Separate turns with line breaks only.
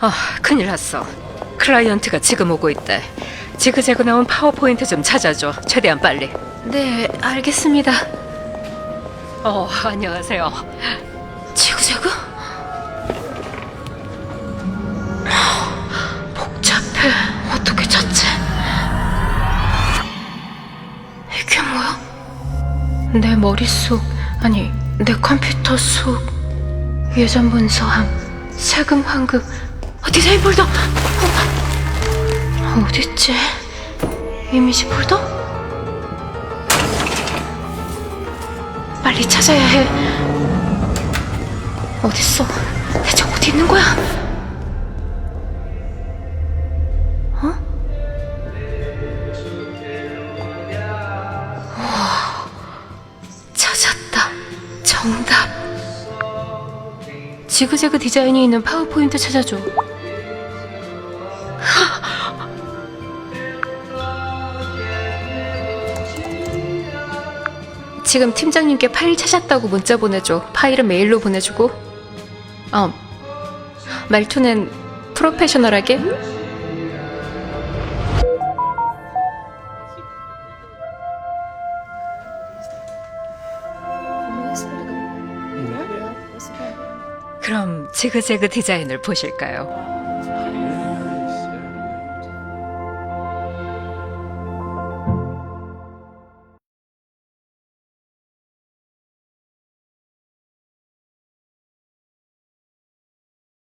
아, 큰일 났어. 클라이언트가 지금 오고 있대. 지그재그 나온 파워포인트 좀 찾아줘. 최대한 빨리. 네, 알겠습니다. 어, 안녕하세요. 지그재그? 복잡해. 어떻게 찾지? 이게 뭐야? 내 머릿속, 아니, 내 컴퓨터 속 예전 문서함, 세금 환급, 어, 디자인 폴더! 어, 어딨지? 이미지 폴더? 빨리 찾아야 해. 어딨어? 대체 어디 있는 거야? 어? 찾았다. 정답. 지그재그 디자인이 있는 파워포인트 찾아줘. 지금 팀장님께 파일 찾았다고 문자 보내줘. 파일은 메일로 보내주고. 어. 말투는 프로페셔널하게. 그럼 지그재그 디자인을 보실까요?